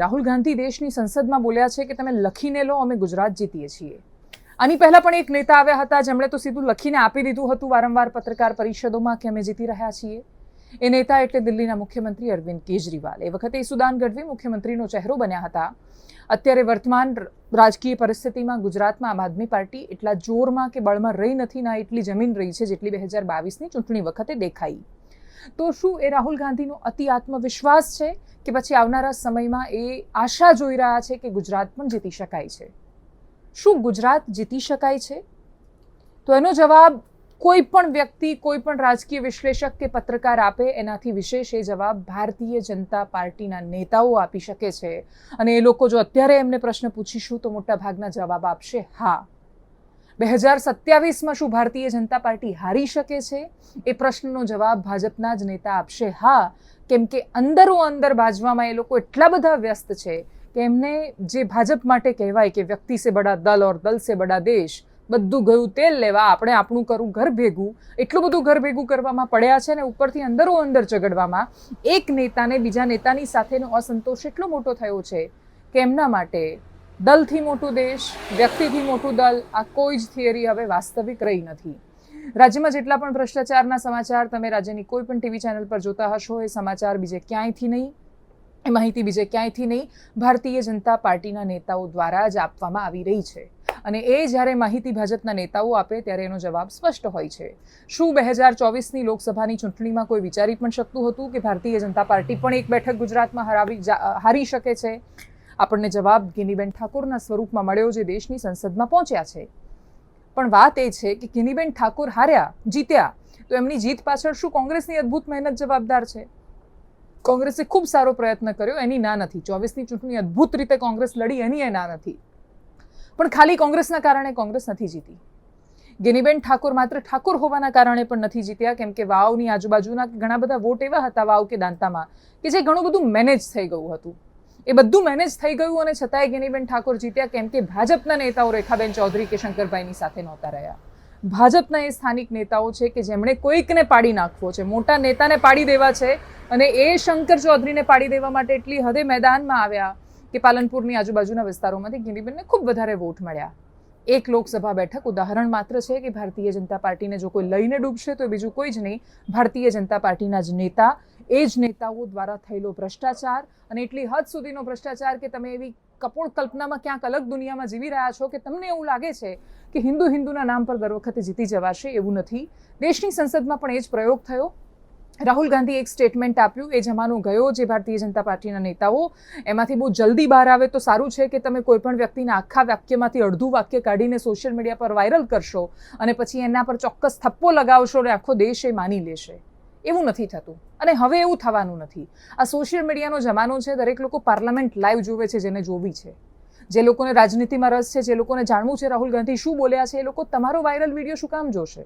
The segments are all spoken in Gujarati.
રાહુલ ગાંધી દેશની સંસદમાં બોલ્યા છે કે તમે લખીને લો, અમે ગુજરાત જીતીએ છીએ. આની પહેલા પણ એક નેતા આવ્યા હતા, જેમણે તો સીધું લખીને આપી દીધું હતું વારંવાર પત્રકાર પરિષદોમાં કે અમે જીતી રહ્યા છીએ. એ નેતા એટલે દિલ્હીના મુખ્યમંત્રી અરવિંદ કેજરીવાલ. એ વખતે સુદાન ગઢવી મુખ્યમંત્રીનો ચહેરો બન્યા હતા. અત્યારે વર્તમાન રાજકીય પરિસ્થિતિમાં ગુજરાતમાં આમ આદમી પાર્ટી એટલા જોરમાં કે બળમાં રહી નથી, ના એટલી જમીન રહી છે જેટલી બે હજાર બાવીસની ચૂંટણી વખતે દેખાઈ. તો શું એ રાહુલ ગાંધીનો અતિ આત્મવિશ્વાસ છે કે પછી આવનારા સમયમાં એ આશા જોઈ રહ્યા છે કે ગુજરાત પણ જીતી શકાય છે? શું ગુજરાત જીતી શકાય છે? તો એનો જવાબ કોઈ પણ વ્યક્તિ, કોઈ પણ રાજકીય વિશ્લેષક કે પત્રકાર આપે એનાથી વિશેષ એ જવાબ ભારતીય જનતા પાર્ટીના નેતાઓ આપી શકે છે. અને એ લોકો જો અત્યારે એમને પ્રશ્ન પૂછીશું તો મોટાભાગના જવાબ આપશે હા. બે હજાર સત્યાવીસમાં શું ભારતીય જનતા પાર્ટી હારી શકે છે? એ પ્રશ્નનો જવાબ ભાજપના જ નેતા આપશે. હા, કેમ કે અંદરો અંદર ભાજવામાં એ લોકો એટલા બધા વ્યસ્ત છે કે એમને જે ભાજપ માટે કહેવાય કે વ્યક્તિ સે બડા દલ ઓર દલ સે બડા દેશ, બધું ગયું તેલ લેવા, આપણે આપણું કરવું ઘર ભેગું, એટલું બધું ઘર ભેગું કરવામાં પડ્યા છે ને ઉપરથી અંદરો અંદર ઝઘડવામાં, એક નેતાને બીજા નેતાની સાથેનો અસંતોષ એટલો મોટો થયો છે કે એમના માટે દલથી મોટું દેશ, વ્યક્તિથી મોટું દલ, આ કોઈ જ થિયરી હવે વાસ્તવિક રહી નથી. રાજ્યમાં જેટલા પણ ભ્રષ્ટાચારના સમાચાર તમે રાજ્યની કોઈ પણ ટીવી ચેનલ પર જોતા હશો, એ સમાચાર બીજે ક્યાંયથી નહીં? એ માહિતી બીજે ક્યાંયથી નહીં? ભારતીય જનતા પાર્ટીના નેતાઓ દ્વારા જ આપવામાં આવી રહી છે. અને એ જ્યારે માહિતી ભાજપના નેતાઓ આપે, ત્યારે એનો જવાબ સ્પષ્ટ હોય છે. શું બે હજાર ચોવીસની લોકસભાની ચૂંટણીમાં કોઈ વિચારી પણ શકતું હતું કે ભારતીય જનતા પાર્ટી પણ એક બેઠક ગુજરાતમાં હરાવી હારી શકે છે? આપણને જવાબ ગિનીબેન ઠાકોરના સ્વરૂપમાં મળ્યો જે દેશની સંસદમાં પહોંચ્યા છે. પણ વાત એ છે કે ગિનીબેન ઠાકોર હાર્યા, જીત્યા, તો એમની જીત પાછળ શું કોંગ્રેસની અદ્ભુત મહેનત જવાબદાર છે? કોંગ્રેસે ખૂબ સારો પ્રયત્ન કર્યો, એની ના નથી. ચોવીસની ચૂંટણી અદ્ભુત રીતે કોંગ્રેસ લડી, એની એ ના નથી. પણ ખાલી કોંગ્રેસના કારણે કોંગ્રેસ નથી જીતી. ગિનીબેન ઠાકોર માત્ર ઠાકોર હોવાના કારણે પણ નથી જીત્યા, કેમ કે વાવની આજુબાજુના ઘણા બધા વોટ એવા હતા વાવ કે દાંતામાં, કે જે ઘણું બધું મેનેજ થઈ ગયું હતું. એ બધું મેનેજ થઈ ગયું અને છતાંય ગેનીબેન ઠાકોર જીત્યા, કેમ કે ભાજપના નેતાઓ રેખાબેન ચૌધરી કે શંકરભાઈની સાથે નહોતા રહ્યા. ભાજપના એ સ્થાનિક નેતાઓ છે કે જેમણે કોઈકને પાડી નાખવો છે, મોટા નેતાને પાડી દેવા છે અને એ શંકર ચૌધરીને પાડી દેવા માટે એટલી હદે મેદાનમાં આવ્યા કે પાલનપુરની આજુબાજુના વિસ્તારોમાંથી ગિનીબેનને ખૂબ વધારે વોટ મળ્યા. એક લોકસભા બેઠક. ઉદાહરણ માત્ર છે કે ભારતીય જનતા પાર્ટીને જો કોઈ લઈને ડૂબશે, તો બીજું કોઈ જ નહીં. ભારતીય જનતા પાર્ટીના જ નેતા, એ જ નેતાઓ દ્વારા થયેલો ભ્રષ્ટાચાર અને એટલી હદ સુધીનો ભ્રષ્ટાચાર કે તમે એવી કપોળ કલ્પનામાં ક્યાંક અલગ દુનિયામાં જીવી રહ્યા છો કે તમને એવું લાગે છે કે હિન્દુ હિન્દુના નામ પર દર વખતે જીતી જવાશે એવું નથી. દેશની સંસદમાં પણ એ જ પ્રયોગ થયો. રાહુલ ગાંધી એક સ્ટેટમેન્ટ આપ્યું, એ જમાનો ગયો જે ભારતીય જનતા પાર્ટીના નેતાઓ એમાંથી બહુ જલ્દી બહાર આવે તો સારું છે કે તમે કોઈપણ વ્યક્તિના આખા વાક્યમાંથી અડધું વાક્ય કાઢીને સોશિયલ મીડિયા પર વાયરલ કરશો અને પછી એના પર ચોક્કસ થપ્પો લગાવશો અને આખો દેશ એ માની લેશે. એવું નથી થતું. અને હવે એવું થવાનું નથી. આ સોશિયલ મીડિયાનો જમાનો છે, દરેક લોકો પાર્લામેન્ટ લાઈવ જોવે છે, જેને જોવી છે. જે લોકોને રાજનીતિમાં રસ છે, જે લોકોને જાણવું છે રાહુલ ગાંધી શું બોલ્યા છે, એ લોકો તમારો વાયરલ વીડિયો શું કામ જોશે?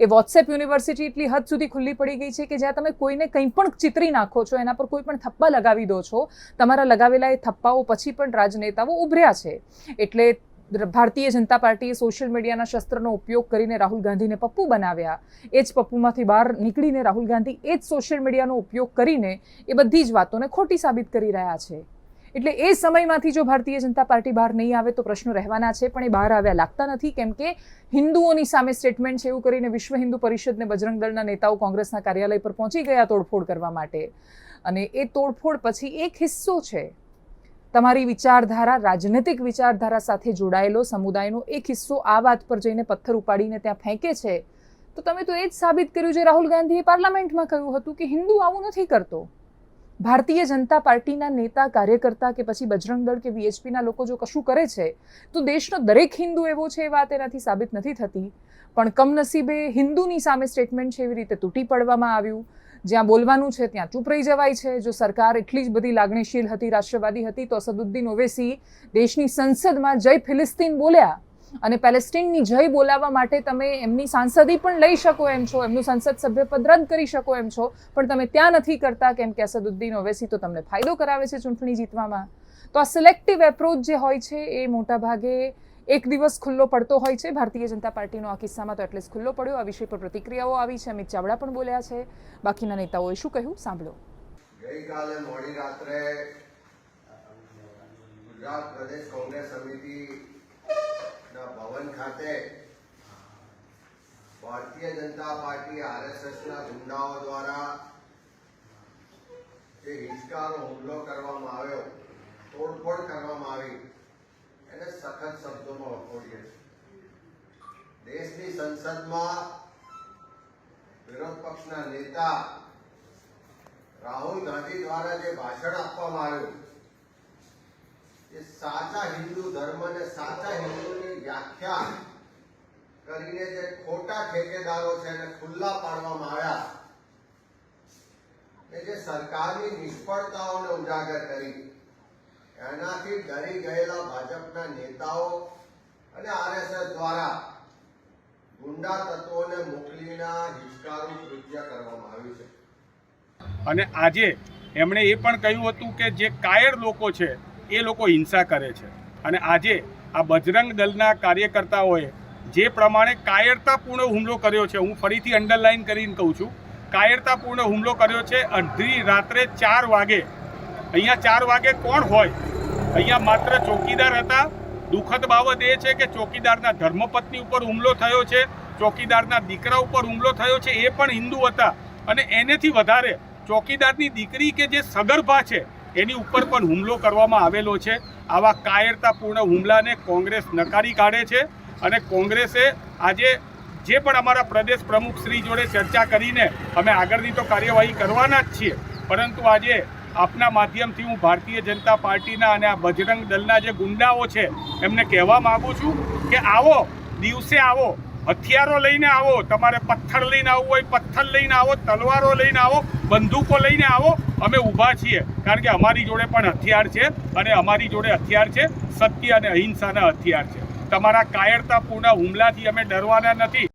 એ વોટ્સએપ યુનિવર્સિટી એટલી હદ સુધી ખુલ્લી પડી ગઈ છે કે જ્યાં તમે કોઈને કંઈ પણ ચિતરી નાખો છો, એના પર કોઈ પણ થપ્પા લગાવી દો છો, તમારા લગાવેલા એ થપ્પાઓ પછી પણ રાજનેતાઓ ઉભર્યા છે. એટલે ભારતીય જનતા પાર્ટીએ સોશિયલ મીડિયાના શસ્ત્રનો ઉપયોગ કરીને રાહુલ ગાંધીને પપ્પુ બનાવ્યા. એ જ પપ્પુમાંથી બહાર નીકળીને રાહુલ ગાંધી એ જ સોશિયલ મીડિયાનો ઉપયોગ કરીને એ બધી જ વાતોને ખોટી સાબિત કરી રહ્યા છે. એટલે એ સમયમાંથી જો ભારતીય જનતા પાર્ટી બહાર નહીં આવે તો પ્રશ્નો રહેવાના છે, પણ એ બહાર આવ્યા લાગતા નથી, કેમ કે હિન્દુઓની સામે સ્ટેટમેન્ટ છે એવું કરીને વિશ્વ હિન્દુ પરિષદને બજરંગ દળના નેતાઓ કોંગ્રેસના કાર્યાલય પર પહોંચી ગયા તોડફોડ કરવા માટે. અને એ તોડફોડ પછી એક હિસ્સો છે, તમારી વિચારધારા, રાજનૈતિક વિચારધારા સાથે જોડાયેલો સમુદાયનો એક હિસ્સો આ વાત પર જઈને પથ્થર ઉપાડીને ત્યાં ફેંકે છે. તો તમે તો એ જ સાબિત કર્યું જે રાહુલ ગાંધીએ પાર્લામેન્ટમાં કહ્યું હતું કે હિન્દુ આવું નથી કરતો. ભારતીય જનતા પાર્ટીના નેતા, કાર્યકર્તા કે પછી બજરંગ દળ કે વીએચપીના લોકો જો કશું કરે છે, તો દેશનો દરેક હિન્દુ એવો છે એ વાત એનાથી સાબિત નથી થતી. પણ કમનસીબે હિન્દુની સામે સ્ટેટમેન્ટ છે એવી રીતે તૂટી પડવામાં આવ્યું. જ્યાં બોલવાનું છે ત્યાં ચૂપ રહી જવાય છે. જો સરકાર એટલી જ બધી લાગણીશીલ હતી, રાષ્ટ્રવાદી હતી, તો અસદુદ્દીન ઓવેસી દેશની સંસદમાં જય ફિલિસ્તીન બોલ્યા. અને પેલેસ્ટીનની જય બોલાવવા માટે તમે એમની સાંસદી પણ લઈ શકો એમ છો, એમનું સંસદ સભ્ય પદ રદ કરી શકો એમ છો, પણ તમે ત્યાં નથી કરતા કેમ કે અસદુદ્દીન ઓવેસી તો તમને ફાયદો કરાવે છે ચૂંટણી જીતવામાં. તો આ સિલેક્ટિવ એપ્રોચ જે હોય છે એ મોટા ભાગે એક દિવસ ખુલ્લો પડતો હોય છે. ભારતીય જનતા પાર્ટીનો આ કિસ્સામાં તો એટલે ખુલ્લો પડ્યો. આ વિષય પર પ્રતિક્રિયાઓ આવી છે. અમિત ચાવડા પણ બોલ્યા છે. બાકીના નેતાઓએ શું કહ્યું? સાંભળો. ગઈકાલે મોડી રાત્રે ગુજરાત પ્રદેશ કોંગ્રેસ સમિતિના ભવન ખાતે ભારતીય જનતા પાર્ટી આરએસએસ ના ગુંડાઓ દ્વારા જે હિંસકારો હુમલો કરવામાં આવ્યો, તોડફોડ કરવામાં આવી, એને સખત શબ્દોમાં વખોડીએ છીએ. દેશની સંસદમાં વિરોધ પક્ષના નેતા રાહુલ ગાંધી દ્વારા જે ભાષણ આપવામાં આવ્યું એ સાચા હિન્દુ ધર્મ ને સાચા હિન્દુની વ્યાખ્યા કરીને જે ખોટા ઠેકેદારો છે એને ખુલ્લા પાડવામાં આવ્યા. એ જે સરકારની નિષ્ફળતાઓને ઉજાગર કરી. એનાથી ડરી ગયેલા ભાજપના નેતાઓ અને આરએસએસ દ્વારા ગુંડા તત્વોને મોકલીના હિંસકારું કૃત્ય કરવામાં આવ્યું છે. અને આજે એમણે એ પણ કહ્યું હતું કે જે કાયર લોકો છે એ લોકો હિંસા કરે છે. અને આજે આ બજરંગ દળના કાર્યકર્તાઓએ જે પ્રમાણે કાયરતાપૂર્ણ હુમલો કર્યો છે, હું ફરીથી અંડરલાઇન કરીને કહું છું, કાયરતાપૂર્ણ હુમલો કર્યો છે અડધી રાત્રે ચાર વાગે. અહીંયા ચાર વાગે કોણ હોય? અહીંયા માત્ર ચોકીદાર હતા. દુઃખદ બાબત એ છે કે ચોકીદારના ધર્મપત્ની ઉપર હુમલો થયો છે, ચોકીદારના દીકરા ઉપર હુમલો થયો છે, એ પણ હિન્દુ હતા. અને એનેથી વધારે ચોકીદારની દીકરી કે જે સગર્ભા છે એની ઉપર પણ હુમલો કરવામાં આવેલો છે. આવા કાયરતાપૂર્ણ હુમલાને કોંગ્રેસ નકારી કાઢે છે અને કોંગ્રેસે આજે જે પણ અમારા પ્રદેશ પ્રમુખ શ્રી જોડે ચર્ચા કરીને અમે આગળની તો કાર્યવાહી કરવાના જ છીએ. પરંતુ આજે આપના માધ્યમથી હું ભારતીય જનતા પાર્ટીના અને આ બજરંગ દળના જે ગુંડાઓ છે, એમને કહેવા માગું છું કે આવો, દિવસે આવો હથિયારો લઈને આવો, તમારે પથ્થર લઈને આવવું હોય, પથ્થર લઈને આવો, તલવારો લઈને આવો, બંદૂકો લઈને આવો, અમે ઊભા છીએ. કારણ કે અમારી જોડે પણ હથિયાર છે અને અમારી જોડે હથિયાર છે. સત્ય અને અહિંસાના હથિયાર છે. તમારા કાયરતાપૂર્ણ હુમલાથી અમે ડરવાના નથી.